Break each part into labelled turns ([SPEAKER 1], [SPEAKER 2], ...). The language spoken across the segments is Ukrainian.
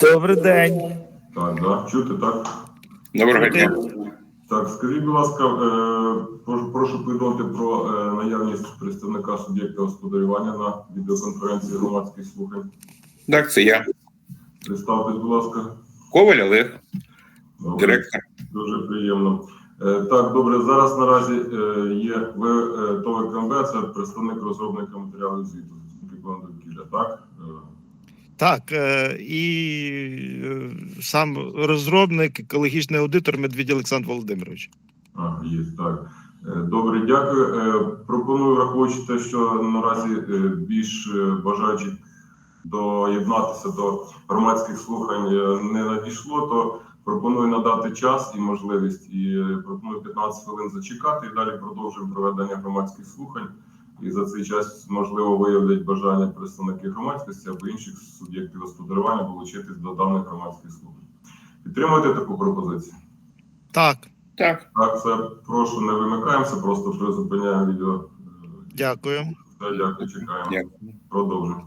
[SPEAKER 1] Добрий день.
[SPEAKER 2] Так, да, чути, так?
[SPEAKER 3] Доброго дня.
[SPEAKER 2] Так, скажіть, будь ласка, е, прошу, прошу повідомити про е, наявність представника суб'єкта господарювання на відеоконференції громадських слухань.
[SPEAKER 3] Так, це я.
[SPEAKER 2] Представтесь, будь ласка.
[SPEAKER 3] Коваль Олег,
[SPEAKER 2] Добре,
[SPEAKER 3] директор.
[SPEAKER 2] Дуже приємно. Е, Так, добре, зараз наразі е, є ви е, ТОВ КМБ, це представник розробника матеріалів звіту заступник плану довкілля, так? Е,
[SPEAKER 1] Так, е, і е, сам розробник, екологічний аудитор Медвідь Олександр Володимирович.
[SPEAKER 2] А, є, так. Е, Добре, дякую. Пропоную, враховуючи те, що наразі більш бажаючих доєднатися до громадських слухань не надійшло, то пропоную надати час і можливість. І пропоную 15 хвилин зачекати, і далі продовжуємо проведення громадських слухань. І за цей час можливо виявлять бажання представники громадськості або інших суб'єктів господарювання долучитись до даних громадських служб. Підтримуєте таку пропозицію?
[SPEAKER 1] Так,
[SPEAKER 3] Так.
[SPEAKER 2] Так, це прошу, не вимикаємося, просто призупиняємо відео.
[SPEAKER 1] Дякую.
[SPEAKER 2] Все, дякую, чекаємо.
[SPEAKER 3] Дякую.
[SPEAKER 2] Продовжуємо.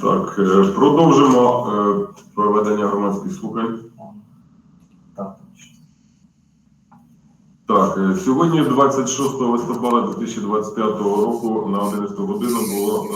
[SPEAKER 2] Так, е, продовжимо е, проведення громадських слухань.
[SPEAKER 4] Так.
[SPEAKER 2] Е, сьогодні, 26 листопада 2025 року, на 11 годину було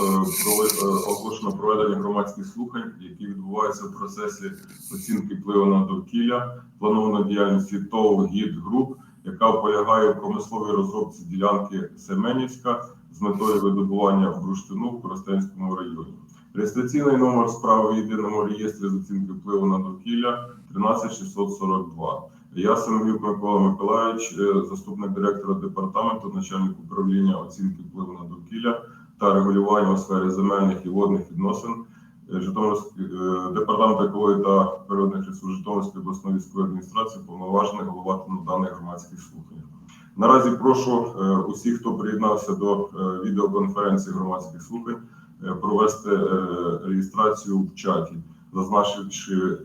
[SPEAKER 2] оголошено проведення громадських слухань, які відбуваються в процесі оцінки впливу на довкілля, планованої діяльності ТОВ «ГІД Груп, яка полягає в промисловій розробці ділянки Семенівська з метою видобування бурштину в Коростенському районі. Реєстраційний номер справи в єдиному реєстрі з оцінки впливу на довкілля 13642. Я Семенюк Микола Миколаївич, е, заступник директора департаменту, начальник управління оцінки впливу на довкілля та регулювання у сфері земельних і водних відносин е, е, департамент екології та природних ресурсів Житомирської обласної військової адміністрації повноважений головати на даних громадських слуханнях. Наразі прошу е, усіх, хто приєднався до е, відеоконференції громадських слухань, е, провести реєстрацію в чаті, зазначивши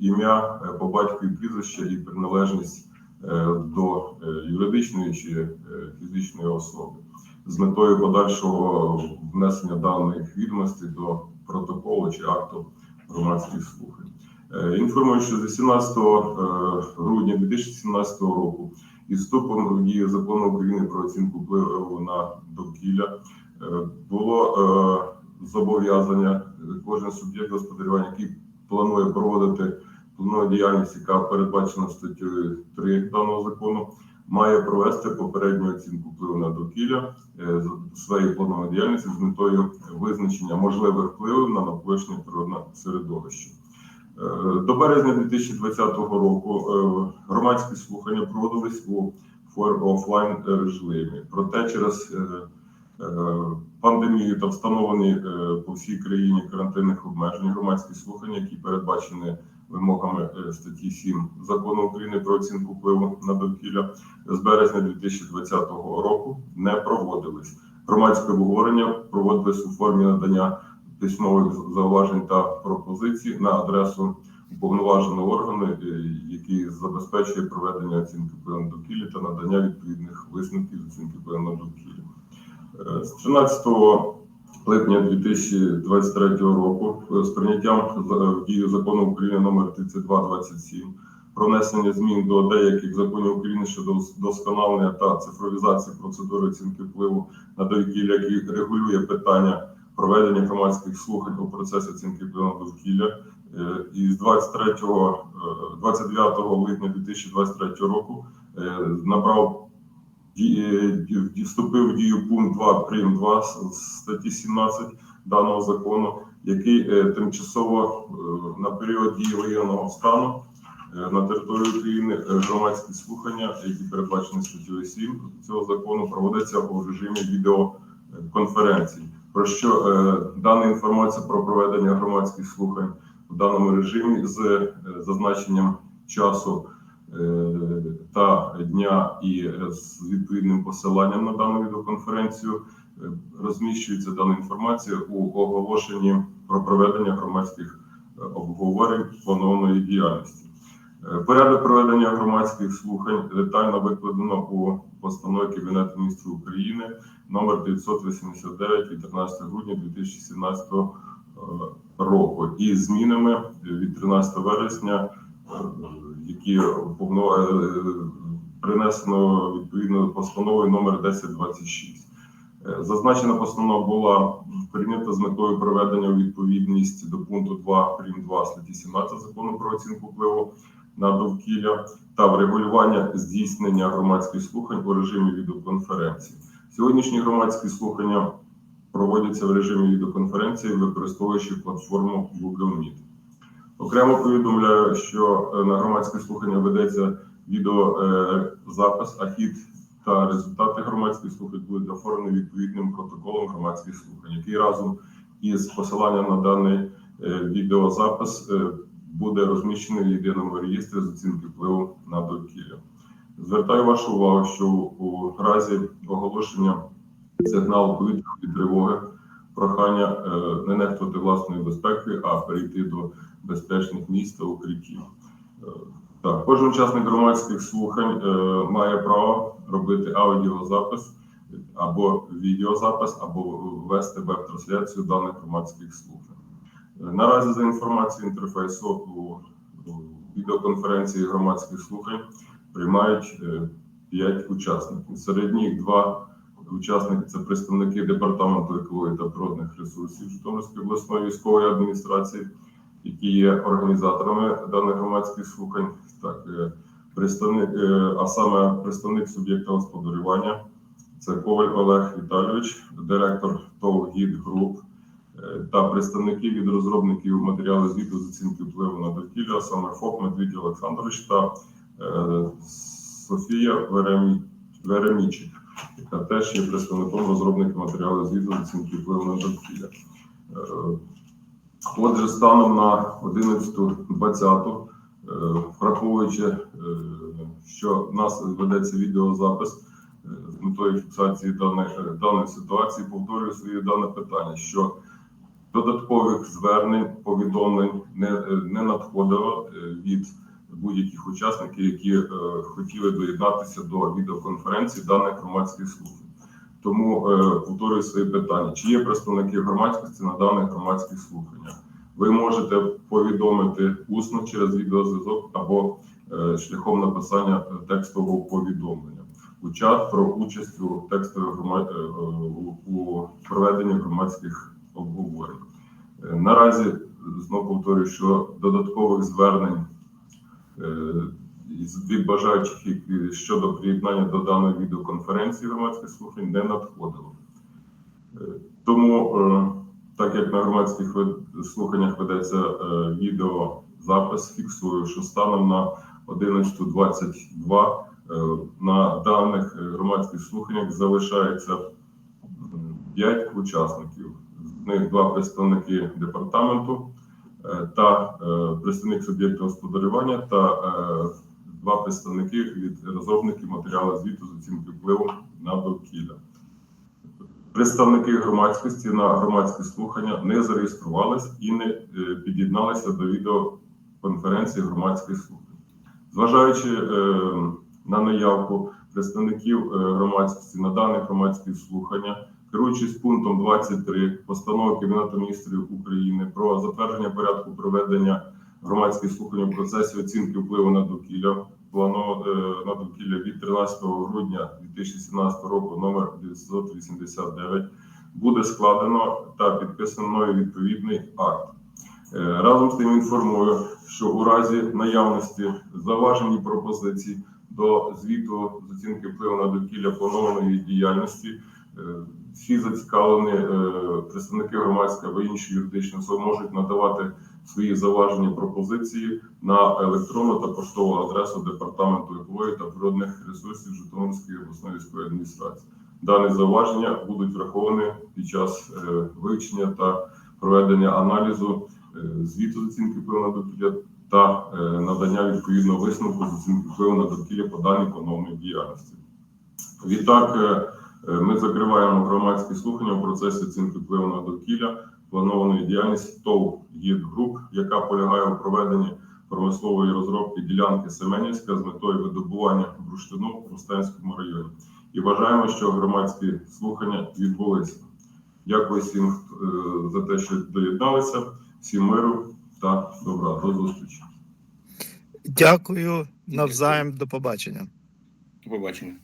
[SPEAKER 2] ім'я по батькові прізвище і приналежність до юридичної чи фізичної особи з метою подальшого внесення даних відомостей до протоколу чи акту громадських слухань. Інформую, що з 18 е, грудня 2017 року із вступом в дію закону України про оцінку впливу на довкілля е, було е, зобов'язання е, кожен суб'єкт господарювання, який планує проводити планову діяльність, яка передбачена статтею 3 даного закону, має провести попередню оцінку впливу на довкілля своєї планової діяльності з метою визначення можливих впливів на навколишнє природне середовище. Е, До березня 2020 року е, громадські слухання проводились у офлайн режимі. Проте через е, пандемію та встановлені по всій країні карантинних обмежень громадські слухання, які передбачені вимогами статті 7 закону України про оцінку впливу на довкілля з березня 2020 року не проводились. Громадське обговорення проводились у формі надання письмових зауважень та пропозицій на адресу уповноваженого органу, е, який забезпечує проведення оцінки впливу довкілля та надання відповідних висновків з оцінки впливу на довкілля. Е, З 13 липня 2023 року е, з прийняттям в дію закону України номер 3227 про внесення змін до деяких законів України щодо вдосконалення та цифровізації процедури оцінки впливу на довкілля, який регулює питання проведення громадських слухань у процесі оцінки впливу на довкілля. Е, І з 23, е, 29 липня 2023 року е, набрав вступив в дію пункт 2 прим 2 с- статті 17 даного закону, який е, тимчасово е, на період дії воєнного стану е, на території України е, громадські слухання, які передбачені статтею 7 цього закону, проводяться у режимі відеоконференцій. Про що е, дана інформація про проведення громадських слухань в даному режимі з е, зазначенням часу е, та дня і е, з відповідним посиланням на дану відеоконференцію е, розміщується дана інформація у оголошенні про проведення громадських е, обговорень планованої діяльності. Е, Порядок проведення громадських слухань детально викладено у постанові Кабінету міністрів України номер 989 від 13 грудня 2017 е, року і змінами від 13 вересня, е, які е, принесено відповідно постановою номер 1026. Е, Зазначена постанова була прийнята з метою приведення у відповідність до пункту 2 прим. 2 статті 17 закону про оцінку впливу на довкілля та врегулювання здійснення громадських слухань у режимі відеоконференції. Сьогоднішні громадські слухання проводяться в режимі відеоконференції, використовуючи платформу Google Meet. Окремо повідомляю, що е, на громадське слухання ведеться відеозапис, а хід та результати громадських слухань будуть оформлені відповідним протоколом громадських слухань, який разом із посиланням на даний е, відеозапис е, буде розміщений в єдиному реєстрі з оцінки впливу на довкілля. Звертаю вашу увагу, що у разі оголошення сигналу повітряної тривоги прохання е, не нехтувати власною безпекою, а перейти до безпечних місць та укриттів. Е, Так, кожен учасник громадських слухань е, має право робити аудіозапис або відеозапис, або вести веб-трансляцію даних громадських слухань. Наразі за інформацією інтерфейсу у відеоконференції громадських слухань приймають 5 учасників. Серед них два учасники це представники департаменту екології та природних ресурсів Житомирської обласної військової адміністрації, які є організаторами даних громадських слухань. Так, е, представник, е, а саме представник суб'єкта господарювання. Це Коваль Олег Віталійович, директор ТОВ «Гід Груп» е, та представники від розробників матеріалу звіту з оцінки впливу на довкілля, саме ФОП Медвідь Олександрович та е, Софія Веремічик, яка теж є представником розробників матеріалу звіту оцінки впливу на довкілля. Е, Отже, станом на 11.20, е, враховуючи, е, що в нас ведеться відеозапис е, з метою фіксації даної, е, даної ситуації, повторюю своє дане питання, що додаткових звернень, повідомлень не, е, не надходило е, від будь-яких учасників, які е, хотіли доєднатися до відеоконференції даних громадських слухань. Тому е, повторюю свої питання: чи є представники громадськості на даних громадських слуханнях? Ви можете повідомити усно через відеозв'язок або е, шляхом написання текстового повідомлення у чат про участь у текстових грома- е, у- проведенні громадських обговорень. Е, Наразі знову повторюю, що додаткових звернень із- від бажаючих щодо приєднання до даної відеоконференції громадських слухань не надходило. Е, Тому, е, так як на громадських слуханнях ведеться е, відеозапис, фіксую, що станом на 11.22 е, на даних е, громадських слуханнях залишається 5 учасників. З них два представники департаменту е, та е, представник суб'єкту господарювання та е, два представники від розробників матеріалу звіту з оцінки впливу на довкілля. Представники громадськості на громадські слухання не зареєструвались і не е, під'єдналися до відеоконференції громадських слухань. Зважаючи е, на наявку представників е, громадськості на дане громадські слухання, керуючись пунктом 23 постанови Кабінету міністрів України про затвердження порядку проведення громадських слухань у процесі оцінки впливу на довкілля, плану е, на довкілля від 13 грудня 2017 року номер 989 буде складено та підписано відповідний акт. Е, Разом з тим інформую, що у разі наявності заважені пропозицій до звіту з оцінки впливу на довкілля планованої діяльності. Всі зацікавлені е, представники громадської або інші юридичні особи можуть надавати свої заважені пропозиції на електронну та поштову адресу департаменту екології та природних ресурсів Житомирської обласної військової адміністрації. Дані зауваження будуть враховані під час е, вивчення та проведення аналізу е, звіту з оцінки впливу на довкілля та надання відповідного висновку з оцінки впливу на довкілля по даній планованій діяльності. Відтак, ми закриваємо громадські слухання у процесі оцінки впливу на довкілля планованої діяльності ТОВ «ГІД Груп», яка полягає у проведенні промислової розробки ділянки Семенівська з метою видобування бурштину в Рустанському районі. І вважаємо, що громадські слухання відбулися. Дякую всім е, за те, що доєдналися. Всім миру та добра. До зустрічі.
[SPEAKER 1] Дякую навзаєм. До побачення.
[SPEAKER 3] До побачення.